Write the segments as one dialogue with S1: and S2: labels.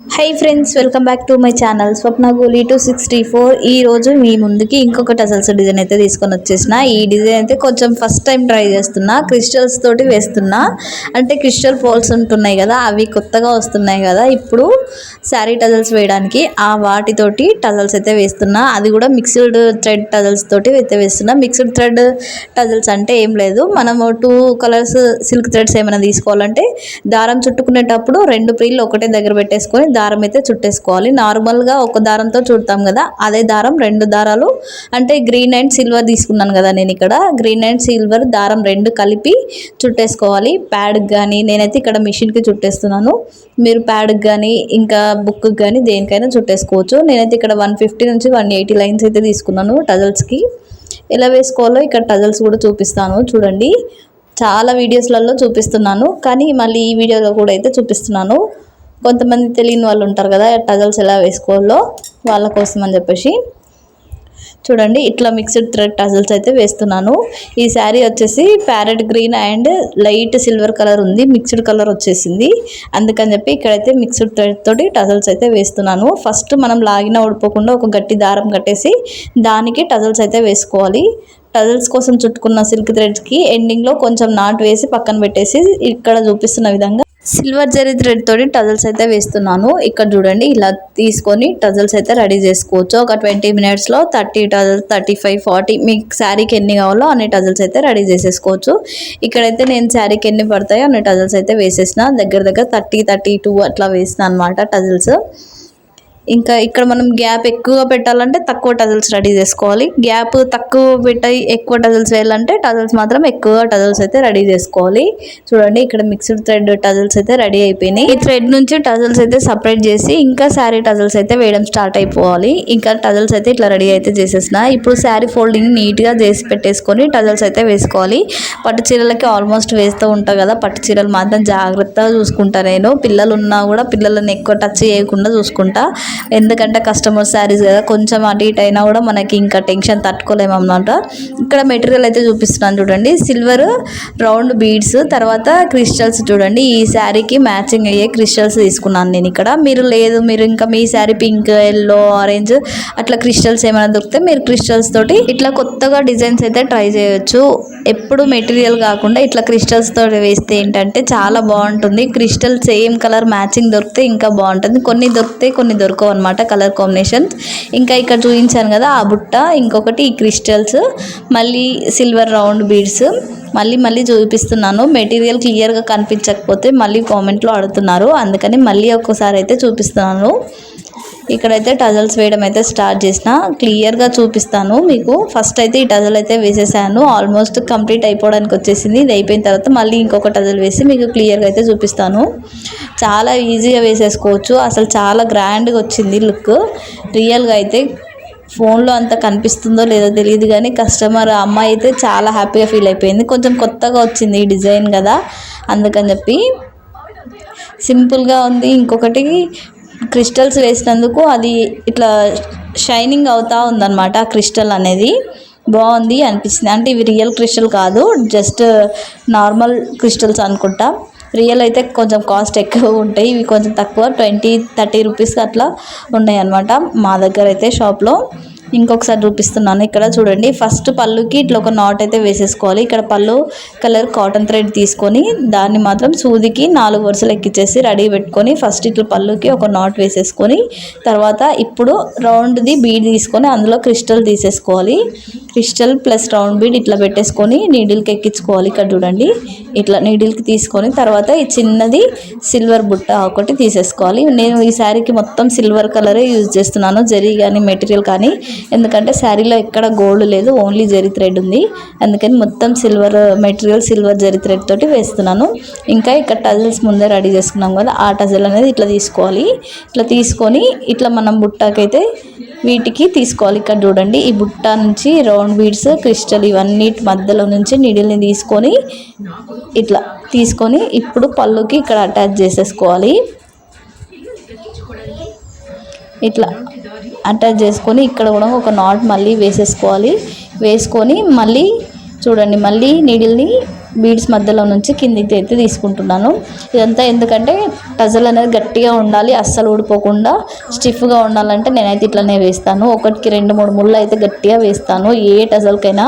S1: Hi friends welcome back to my channel Swapna Goli two sixty four ఈ రోజు మీ ముందుకి ఇంకొక టసల్స్ డిజైన్ అయితే తీసుకొని వచ్చేసిన. ఈ డిజైన్ అయితే కొంచెం ఫస్ట్ టైం ట్రై చేస్తున్నా క్రిస్టల్స్ తోటి వేస్తున్నా. అంటే క్రిస్టల్ పోల్స్ ఉంటున్నాయి కదా అవి కొత్తగా వస్తున్నాయి కదా ఇప్పుడు శారీ టజల్స్ వేయడానికి ఆ వాటితోటి టజల్స్ అయితే వేస్తున్నా. అది కూడా మిక్స్డ్ థ్రెడ్ టజల్స్ తోటి అయితే వేస్తున్నా. మిక్స్డ్ థ్రెడ్ టజల్స్ అంటే ఏం లేదు మనము టూ కలర్స్ సిల్క్ థ్రెడ్స్ ఏమైనా తీసుకోవాలంటే దారం చుట్టుకునేటప్పుడు రెండు ప్రిల్లు ఒకటే దగ్గర పెట్టేసుకొని దారం అయితే చుట్టేసుకోవాలి. నార్మల్గా ఒక దారంతో చుడతాం కదా అదే దారం రెండు దారాలు. అంటే గ్రీన్ అండ్ సిల్వర్ తీసుకున్నాను కదా నేను ఇక్కడ. గ్రీన్ అండ్ సిల్వర్ దారం రెండు కలిపి చుట్టేసుకోవాలి. ప్యాడ్కి కానీ నేనైతే ఇక్కడ మిషన్కి చుట్టేస్తున్నాను. మీరు ప్యాడ్కి కానీ ఇంకా బుక్కి కానీ దేనికైనా చుట్టేసుకోవచ్చు. నేనైతే ఇక్కడ వన్ ఫిఫ్టీ నుంచి వన్ ఎయిటీ లైన్స్ అయితే తీసుకున్నాను టజల్స్కి. ఎలా వేసుకోవాలో ఇక్కడ టజల్స్ కూడా చూపిస్తాను. చూడండి. చాలా వీడియోస్లలో చూపిస్తున్నాను. కానీ మళ్ళీ ఈ వీడియోలో కూడా అయితే చూపిస్తున్నాను. కొంతమంది తెలియని వాళ్ళు ఉంటారు కదా టజల్స్ ఎలా వేసుకోవాలో వాళ్ళ కోసం అని చెప్పేసి. చూడండి ఇట్లా మిక్స్డ్ థ్రెడ్ టజల్స్ అయితే వేస్తున్నాను. ఈ శారీ వచ్చేసి parrot green and light silver colour ఉంది. మిక్స్డ్ కలర్ వచ్చేసింది. అందుకని చెప్పి ఇక్కడైతే మిక్స్డ్ థ్రెడ్ తోటి టజల్స్ అయితే వేస్తున్నాను. ఫస్ట్ మనం లాగిన ఓడిపోకుండా ఒక గట్టి దారం కట్టేసి దానికి టజల్స్ అయితే వేసుకోవాలి. టజల్స్ కోసం చుట్టుకున్న సిల్క్ థ్రెడ్స్కి ఎండింగ్లో కొంచెం నాట్ వేసి పక్కన పెట్టేసి ఇక్కడ చూపిస్తున్న విధంగా సిల్వర్ జరీ థ్రెడ్ తోటి టజల్స్ అయితే వేస్తున్నాను. ఇక్కడ చూడండి ఇలా తీసుకొని టజల్స్ అయితే రెడీ చేసుకోవచ్చు. ఒక ట్వంటీ మినిట్స్లో thirty tassels thirty five forty మీకు శారీకి ఎన్ని కావాలో అన్ని టజల్స్ అయితే రెడీ చేసేసుకోవచ్చు. ఇక్కడైతే నేను శారీకి ఎన్ని పడతాయో అన్ని టజల్స్ అయితే వేసేసిన. దగ్గర దగ్గర థర్టీ థర్టీ టూ అట్లా వేసిన అనమాట టజల్స్ ఇంకా ఇక్కడ మనం గ్యాప్ ఎక్కువ పెట్టాలంటే తక్కువ టజల్స్ రెడీ చేసుకోవాలి. గ్యాప్ తక్కువ పెట్టి ఎక్కువ టజల్స్ వేయాలంటే టజల్స్ మాత్రం ఎక్కువ టజల్స్ అయితే రెడీ చేసుకోవాలి. చూడండి ఇక్కడ మిక్స్డ్ థ్రెడ్ టజల్స్ అయితే రెడీ అయిపోయినాయి. ఈ థ్రెడ్ నుంచి టజల్స్ అయితే సపరేట్ చేసి ఇంకా శారీ టజల్స్ అయితే వేయడం స్టార్ట్ అయిపోవాలి. ఇంకా టజల్స్ అయితే ఇట్లా రెడీ అయితే చేసేసిన. ఇప్పుడు శారీ ఫోల్డింగ్ నీట్గా చేసి పెట్టేసుకొని టజల్స్ అయితే వేసుకోవాలి. పట్టు చీరలకి ఆల్మోస్ట్ వేస్తూ ఉంటా కదా పట్టు చీరలు మాత్రం జాగ్రత్తగా చూసుకుంటా నేను. పిల్లలు ఉన్నా కూడా పిల్లలని ఎక్కువ టచ్ చేయకుండా చూసుకుంటా. ఎందుకంటే కస్టమర్ శారీస్ కదా కొంచెం అటు ఇటు అయినా కూడా మనకి ఇంకా టెన్షన్ తట్టుకోలేము అన్నమాట. ఇక్కడ మెటీరియల్ అయితే చూపిస్తున్నాను చూడండి. సిల్వర్ రౌండ్ బీడ్స్ తర్వాత క్రిస్టల్స్ చూడండి. ఈ శారీకి మ్యాచింగ్ అయ్యే క్రిస్టల్స్ తీసుకున్నాను నేను ఇక్కడ. మీరు లేదు మీరు ఇంకా మీ శారీ పింక్ ఎల్లో ఆరెంజ్ అట్లా క్రిస్టల్స్ ఏమైనా దొరికితే మీరు క్రిస్టల్స్ తోటి ఇట్లా కొత్తగా డిజైన్స్ అయితే ట్రై చేయొచ్చు. ఎప్పుడు మెటీరియల్ కాకుండా ఇట్లా క్రిస్టల్స్ తోటి వేస్తే ఏంటంటే చాలా బాగుంటుంది. క్రిస్టల్ సేమ్ కలర్ మ్యాచింగ్ దొరికితే ఇంకా బాగుంటుంది. కొన్ని దొరికితే కొన్ని దొరకవు అనమాట కలర్ కాంబినేషన్స్ ఇంకా ఇక్కడ చూపించాను కదా ఆ బుట్ట ఇంకొకటి ఈ క్రిస్టల్స్ మళ్ళీ సిల్వర్ రౌండ్ బీడ్స్. మళ్ళీ మళ్ళీ చూపిస్తున్నాను. మెటీరియల్ క్లియర్గా కనిపించకపోతే మళ్ళీ కామెంట్లో అడుగుతున్నారు. అందుకని మళ్ళీ ఒక్కసారి అయితే చూపిస్తున్నాను. ఇక్కడైతే టజల్స్ వేయడం అయితే స్టార్ట్ చేసిన. క్లియర్గా చూపిస్తాను మీకు. ఫస్ట్ అయితే ఈ టజల్ అయితే వేసేసాను. ఆల్మోస్ట్ కంప్లీట్ అయిపోవడానికి వచ్చేసింది. ఇది అయిపోయిన తర్వాత మళ్ళీ ఇంకొక టజల్ వేసి మీకు క్లియర్గా అయితే చూపిస్తాను. చాలా ఈజీగా వేసేసుకోవచ్చు. అసలు చాలా గ్రాండ్గా వచ్చింది లుక్ రియల్గా అయితే ఫోన్లో అంత కనిపిస్తుందో లేదో తెలియదు కానీ కస్టమర్ అమ్మాయి అయితే చాలా హ్యాపీగా ఫీల్ అయిపోయింది. కొంచెం కొత్తగా వచ్చింది ఈ డిజైన్ కదా. అందుకని చెప్పి సింపుల్గా ఉంది. ఇంకొకటి క్రిస్టల్స్ వేసినందుకు అది ఇట్లా షైనింగ్ అవుతూ ఉందన్నమాట ఆ క్రిస్టల్ అనేది. బాగుంది అనిపించింది అంటే ఇవి రియల్ క్రిస్టల్ కాదు జస్ట్ నార్మల్ క్రిస్టల్స్ అనుకుంటా. రియల్ అయితే కొంచెం కాస్ట్ ఎక్కువ ఉంటాయి ఇవి కొంచెం తక్కువ ట్వంటీ థర్టీ రూపీస్ అట్లా ఉన్నాయి అనమాట మా దగ్గర అయితే షాప్లో. ఇంకొకసారి చూపిస్తున్నాను. ఇక్కడ చూడండి ఫస్ట్ పళ్ళుకి ఇట్లా ఒక నాట్ అయితే వేసేసుకోవాలి. ఇక్కడ పళ్ళు కలర్ కాటన్ థ్రెడ్ తీసుకొని దాన్ని మాత్రం సూదికి నాలుగు వరుసలు ఎక్కిచ్చేసి రెడీ పెట్టుకొని ఫస్ట్ ఇట్లా పళ్ళుకి ఒక నాట్ వేసేసుకొని తర్వాత ఇప్పుడు రౌండ్ది బీడ్ తీసుకొని అందులో క్రిస్టల్ తీసేసుకోవాలి. క్రిస్టల్ ప్లస్ రౌండ్ బీడ్ ఇట్లా పెట్టేసుకొని నీడిల్కి ఎక్కించుకోవాలి ఇక్కడ చూడండి. ఇట్లా నీడిల్కి తీసుకొని తర్వాత ఈ చిన్నది సిల్వర్ బుట్ట ఒకటి తీసేసుకోవాలి. నేను ఈ శారీకి మొత్తం సిల్వర్ కలరే యూజ్ చేస్తున్నాను. జరీ కానీ మెటీరియల్ కానీ ఎందుకంటే శారీలో ఎక్కడ గోల్డ్ లేదు ఓన్లీ జరి థ్రెడ్ ఉంది. అందుకని మొత్తం silver material silver zari thread తోటి వేస్తున్నాను. ఇంకా ఇక్కడ టజల్స్ ముందే రెడీ చేసుకున్నాం కదా ఆ టజల్ అనేది ఇట్లా తీసుకోవాలి. ఇట్లా తీసుకొని ఇట్లా మనం బుట్టకైతే వీటికి తీసుకోవాలి. ఇక్కడ చూడండి ఈ బుట్ట నుంచి రౌండ్ బీడ్స్ క్రిస్టల్ ఇవన్నీ మధ్యలో నుంచి నీడిల్ని తీసుకొని ఇట్లా తీసుకొని ఇప్పుడు పళ్ళుకి ఇక్కడ అటాచ్ చేసేసుకోవాలి. ఇట్లా అటాచ్ చేసుకొని ఇక్కడ కూడా ఒక నాట్ మళ్ళీ వేసేసుకోవాలి. వేసుకొని మళ్ళీ చూడండి మళ్ళీ నీడిల్ని బీడ్స్ మధ్యలో నుంచి కిందికి అయితే తీసుకుంటున్నాను. ఇదంతా ఎందుకంటే టజల్ అనేది గట్టిగా ఉండాలి అస్సలు ఊడిపోకుండా స్టిఫ్గా ఉండాలంటే నేనైతే ఇట్లానే వేస్తాను. ఒకటికి రెండు మూడు ముళ్ళు అయితే గట్టిగా వేస్తాను. ఏ టజల్కైనా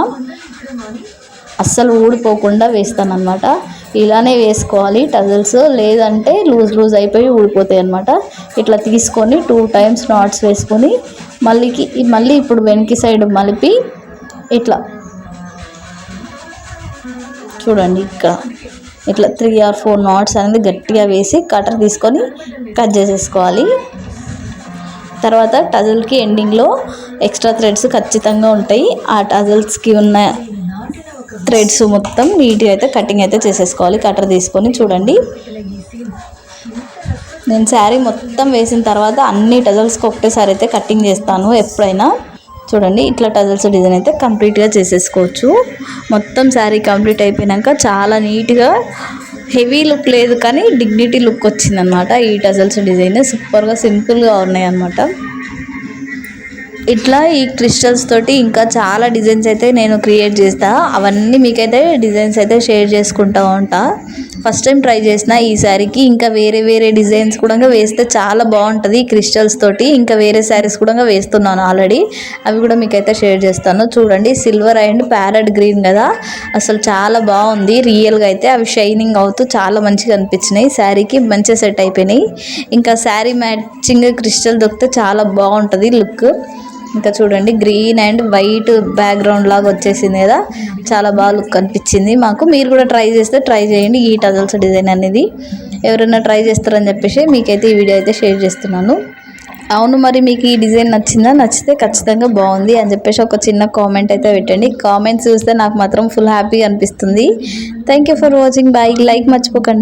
S1: అస్సలు ఊడిపోకుండా వేస్తాను అనమాట ఇలానే వేసుకోవాలి టజల్స్. లేదంటే లూజ్ లూజ్ అయిపోయి ఊడిపోతాయి అనమాట ఇట్లా తీసుకొని టూ టైమ్స్ నాట్స్ వేసుకొని మళ్ళీకి మళ్ళీ ఇప్పుడు వెనక్కి సైడ్ మలిపి ఇట్లా. చూడండి ఇక్కడ. ఇట్లా త్రీ ఆర్ ఫోర్ నాట్స్ అనేది గట్టిగా వేసి కటర్ తీసుకొని కట్ చేసేసుకోవాలి. తర్వాత టజల్కి ఎండింగ్లో ఎక్స్ట్రా థ్రెడ్స్ ఖచ్చితంగా ఉంటాయి. ఆ టజల్స్కి ఉన్న థ్రెడ్స్ మొత్తం నీట్గా అయితే కటింగ్ అయితే చేసేసుకోవాలి. కటర్ తీసుకొని చూడండి. నేను శారీ మొత్తం వేసిన తర్వాత అన్ని టజల్స్కి ఒకటేసారి అయితే కటింగ్ చేస్తాను ఎప్పుడైనా. చూడండి ఇట్లా టజల్స్ డిజైన్ అయితే కంప్లీట్గా చేసేసుకోవచ్చు. మొత్తం శారీ కంప్లీట్ అయిపోయాక చాలా నీట్గా హెవీ లుక్ లేదు కానీ డిగ్నిటీ లుక్ వచ్చిందనమాట ఈ టజల్స్ డిజైన్. సూపర్గా సింపుల్గా ఉన్నాయి అన్నమాట ఇట్లా ఈ క్రిస్టల్స్ తోటి ఇంకా చాలా డిజైన్స్ అయితే నేను క్రియేట్ చేస్తా. అవన్నీ మీకైతే డిజైన్స్ అయితే షేర్ చేసుకుంటా ఉంటా. ఫస్ట్ టైం ట్రై చేసిన ఈ శారీకి ఇంకా వేరే వేరే డిజైన్స్ కూడా వేస్తే చాలా బాగుంటుంది ఈ క్రిస్టల్స్ తోటి. ఇంకా వేరే శారీస్ కూడా వేస్తున్నాను ఆల్రెడీ. అవి కూడా మీకైతే షేర్ చేస్తాను. చూడండి సిల్వర్ అండ్ ప్యారెట్ గ్రీన్ కదా. అసలు చాలా బాగుంది. రియల్గా అయితే అవి షైనింగ్ అవుతూ చాలా మంచిగా అనిపించినాయి. శారీకి మంచిగా సెట్ అయిపోయినాయి. ఇంకా శారీ మ్యాచింగ్ క్రిస్టల్ దొరికితే చాలా బాగుంటుంది లుక్. ఇంకా చూడండి గ్రీన్ అండ్ వైట్ బ్యాక్గ్రౌండ్ లాగా వచ్చేసింది కదా. చాలా బాగా లుక్ అనిపించింది మాకు. మీరు కూడా ట్రై చేస్తే ట్రై చేయండి ఈ టజల్స్ డిజైన్ అనేది. ఎవరైనా ట్రై చేస్తారని చెప్పేసి మీకైతే ఈ వీడియో అయితే షేర్ చేస్తున్నాను. అవును మరి మీకు ఈ డిజైన్ నచ్చిందా? నచ్చితే ఖచ్చితంగా బాగుంది అని చెప్పేసి ఒక చిన్న కామెంట్ అయితే పెట్టండి. కామెంట్స్ చూస్తే నాకు మాత్రం ఫుల్ హ్యాపీగా అనిపిస్తుంది. Thank you for watching bye like మర్చిపోకండి.